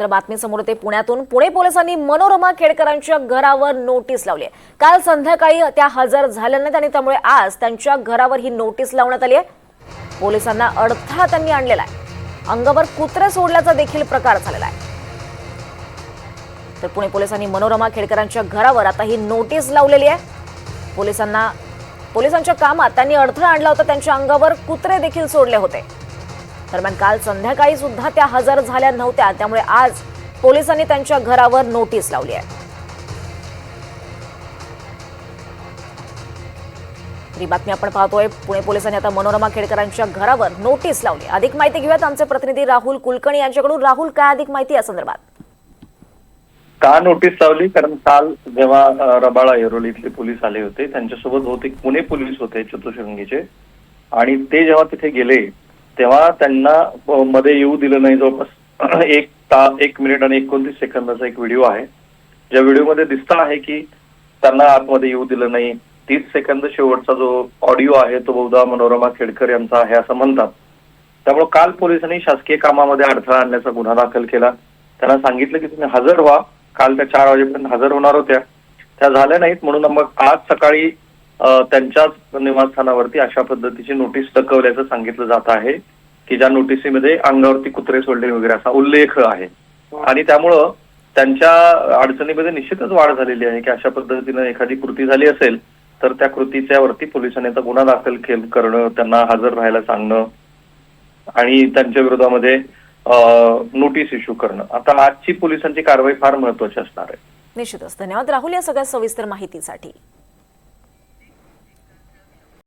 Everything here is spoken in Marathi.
तर बातमी समोर ते पुण्यातून. पुणे पोलिसांनी मनोरमा खेडकरांच्या घरावर नोटीस लावली आहे. काल संध्याकाळी त्या हजर झाल्या नाहीत आणि त्यामुळे आज त्यांच्या घरावर ही नोटीस लावण्यात आली आहे. पोलिसांना अडथळा त्यांनी आणलेला आहे. अंगावर कुत्रे सोडल्याचा देखील प्रकार झालेला आहे. तर पुणे पोलिसांनी मनोरमा खेडकरांच्या घरावर आता ही नोटीस लावलेली आहे. पोलिसांना पोलिसांच्या कामात त्यांनी अडथळा आणला होता. त्यांच्या अंगावर कुत्रे देखील सोडले होते. दरम्यान काल संध्याकाळी सुद्धा त्या हजर झाल्या नव्हत्या. त्यामुळे आज पोलिसांनी त्यांच्या घरावर नोटीस लावली आहे. ही बातमी आपण पाहतोय. पुणे पोलिसांनी आता मनोरमा खेडकरांच्या घरावर नोटीस लावली. अधिक माहिती घेऊयात आमचे प्रतिनिधी राहुल कुलकर्णी यांच्याकडून. राहुल काय अधिक माहिती या संदर्भात? का नोटीस लावली? कारण काल जेव्हा रबाळा येरोली इथले पोलीस आले होते त्यांच्यासोबत बहुतेक पुणे पोलीस होते चतुशृंगीचे. आणि ते जेव्हा तिथे गेले तेव्हा त्यांना मध्ये येऊ दिलं नाही जवळपास. एक ता एक मिनिट आणि एकोणतीस सेकंदाचा एक व्हिडिओ आहे. ज्या व्हिडिओमध्ये दिसतं आहे की त्यांना आतमध्ये येऊ दिलं नाही. तीस सेकंद शेवटचा जो ऑडिओ आहे तो बहुधा मनोरमा खेडकर यांचा आहे असं म्हणतात. त्यामुळे काल पोलिसांनी शासकीय कामामध्ये अडथळा आणण्याचा गुन्हा दाखल केला. त्यांना सांगितलं की तुम्ही हजर व्हा. काल त्या चार वाजेपर्यंत हजर होणार होत्या. त्या झाल्या नाहीत म्हणून मग आज सकाळी त्यांच्याच निवासस्थानावरती अशा पद्धतीची नोटीस टकवल्याचं सांगितलं जात आहे की ज्या नोटीसीमध्ये अंगावरती कुत्रे सोडले वगैरे असा उल्लेख आहे. आणि त्यामुळं त्यांच्या अडचणीमध्ये निश्चितच वाढ झालेली आहे की अशा पद्धतीनं एखादी कृती झाली असेल तर त्या कृतीच्या वरती पोलिसांनी आता गुन्हा दाखल केल करणं त्यांना हजर राहायला सांगणं आणि त्यांच्या विरोधामध्ये नोटीस इश्यू करणं. आता आजची पोलिसांची कारवाई फार महत्वाची असणार आहे. निश्चितच. धन्यवाद. राहुल या सगळ्या सविस्तर माहितीसाठी.